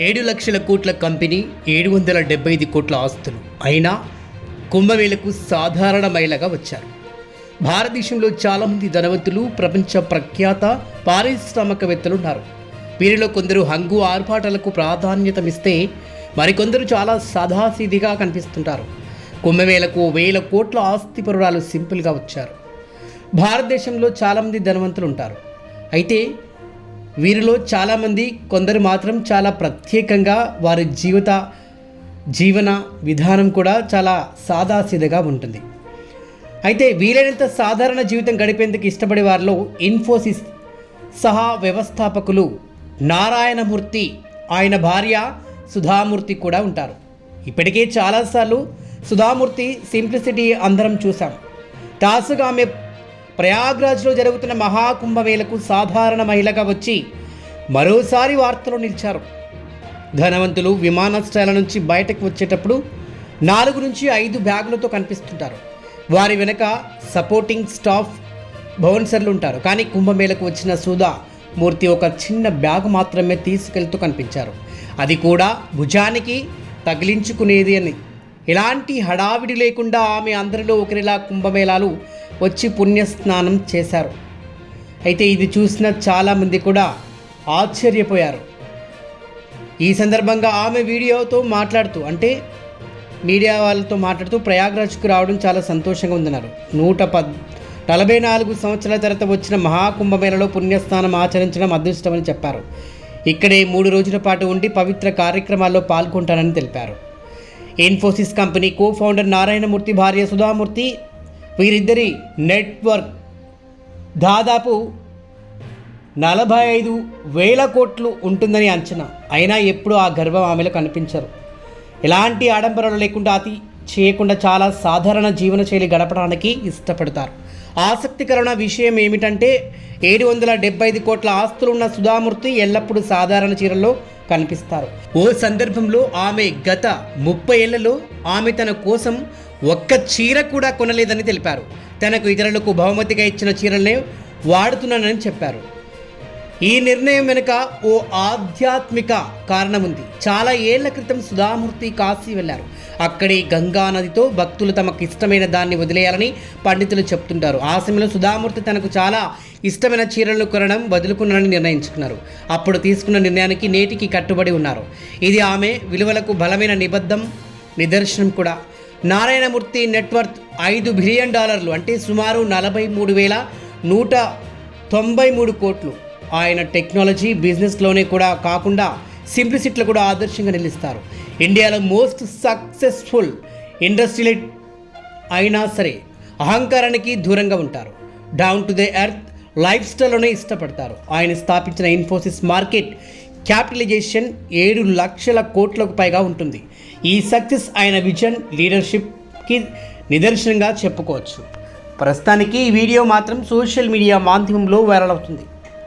ఏడు లక్షల కోట్ల కంపెనీ ఏడు వందల డెబ్బై ఐదు కోట్ల ఆస్తులు. అయినా కుంభమేళకు సాధారణ మహిళగా వచ్చారు. భారతదేశంలో చాలామంది ధనవంతులు ప్రపంచ ప్రఖ్యాత పారిశ్రామికవేత్తలు ఉన్నారు. వీరిలో కొందరు హంగు ఆర్భాటాలకు ప్రాధాన్యతమిస్తే మరికొందరు చాలా సాదాసీదిగా కనిపిస్తుంటారు. కుంభమేళకు వేల కోట్ల ఆస్తిపరురాలు సింపుల్గా వచ్చారు. భారతదేశంలో చాలామంది ధనవంతులు ఉంటారు. అయితే వీరిలో చాలామంది కొందరు మాత్రం చాలా ప్రత్యేకంగా వారి జీవిత జీవన విధానం కూడా చాలా సాదాసీదగా ఉంటుంది. అయితే వీలైనంత సాధారణ జీవితం గడిపేందుకు ఇష్టపడే వారిలో ఇన్ఫోసిస్ సహా వ్యవస్థాపకులు నారాయణమూర్తి ఆయన భార్య సుధామూర్తి కూడా ఉంటారు. ఇప్పటికే చాలాసార్లు సుధామూర్తి సింప్లిసిటీ అందరం చూసాం తాసుగా ఆమె ప్రయాగ్రాజ్లో జరుగుతున్న మహాకుంభమేళకు సాధారణ మహిళగా వచ్చి మరోసారి వార్తలు నిలిచారు. ధనవంతులు విమానాశ్రయాల నుంచి బయటకు వచ్చేటప్పుడు నాలుగు నుంచి ఐదు బ్యాగులతో కనిపిస్తుంటారు. వారి వెనక సపోర్టింగ్ స్టాఫ్ బౌన్సర్లు ఉంటారు. కానీ కుంభమేళకు వచ్చిన సుధా మూర్తి ఒక చిన్న బ్యాగ్ మాత్రమే తీసుకెళ్తూ కనిపించారు. అది కూడా భుజానికి తగిలించుకునేది అని. ఎలాంటి హడావిడి లేకుండా ఆమె అందరిలో ఒకరిలా కుంభమేళాలు వచ్చి పుణ్యస్నానం చేశారు. అయితే ఇది చూసిన చాలామంది కూడా ఆశ్చర్యపోయారు. ఈ సందర్భంగా ఆమె వీడియోతో మాట్లాడుతూ అంటే మీడియా వాళ్ళతో మాట్లాడుతూ ప్రయాగ్రాజ్కు రావడం చాలా సంతోషంగా ఉందన్నారు. నూట పద్ నలభై నాలుగు సంవత్సరాల తర్వాత వచ్చిన మహాకుంభమేళలో పుణ్యస్నానం ఆచరించడం అదృష్టమని చెప్పారు. ఇక్కడే మూడు రోజుల పాటు ఉండి పవిత్ర కార్యక్రమాల్లో పాల్గొంటానని తెలిపారు. Infosys company co founder Narayana Murthy భార్య సుధామూర్తి వీరిద్దరి నెట్వర్క్ దాదాపు నలభై ఐదు వేల కోట్లు ఉంటుందని అంచనా. అయినా ఎప్పుడూ ఆ గర్వం ఆమెలో కనిపించరు. ఎలాంటి ఆడంబరాలు లేకుండా అతి చేయకుండా చాలా సాధారణ జీవనశైలి గడపడానికి ఇష్టపడతారు. ఆసక్తికరమైన విషయం ఏమిటంటే ఏడు వందల డెబ్బై ఐదు కోట్ల ఆస్తులున్న సుధామూర్తి ఎల్లప్పుడూ సాధారణ చీరల్లో కనిపిస్తారు. ఓ సందర్భంలో ఆమె గత ముప్పై ఏళ్ళలో ఆమె తన కోసం ఒక్క చీర కూడా కొనలేదని తెలిపారు. తనకు ఇతరులకు బహుమతిగా ఇచ్చిన చీరలనే వాడుతున్నానని చెప్పారు. ఈ నిర్ణయం వెనుక ఓ ఆధ్యాత్మిక కారణం ఉంది చాలా ఏళ్ళ క్రితం సుధామూర్తి కాశీ వెళ్ళారు. అక్కడి గంగా నదితో భక్తులు తమకు ఇష్టమైన దాన్ని వదిలేయాలని పండితులు చెప్తుంటారు. ఆ సమయంలో సుధామూర్తి తనకు చాలా ఇష్టమైన చీరలను కొనడం వదులుకున్నానని నిర్ణయించుకున్నారు. అప్పుడు తీసుకున్న నిర్ణయానికి నేటికి కట్టుబడి ఉన్నారు. ఇది ఆమె విలువలకు బలమైన నిబద్ధం నిదర్శనం కూడా. నారాయణమూర్తి నెట్వర్త్ ఐదు బిలియన్ డాలర్లు అంటే సుమారు నలభై మూడు వేల నూట తొంభై మూడు కోట్లు. ఆయన టెక్నాలజీ బిజినెస్లోనే కూడా కాకుండా సింప్లిసిటీలో కూడా ఆదర్శంగా నిలుస్తారు. ఇండియాలో మోస్ట్ సక్సెస్ఫుల్ ఇండస్ట్రియల్ అయినా సరే అహంకారానికి దూరంగా ఉంటారు. Down to the earth life స్టైల్లోనే ఇష్టపడతారు. ఆయన స్థాపించిన ఇన్ఫోసిస్ మార్కెట్ క్యాపిటలైజేషన్ ఏడు లక్షల కోట్లకు పైగా ఉంటుంది. ఈ సక్సెస్ ఆయన విజన్ లీడర్షిప్కి నిదర్శనంగా చెప్పుకోవచ్చు. ప్రస్తుతానికి ఈ వీడియో మాత్రం సోషల్ మీడియా మాధ్యమంలో వైరల్ అవుతుంది.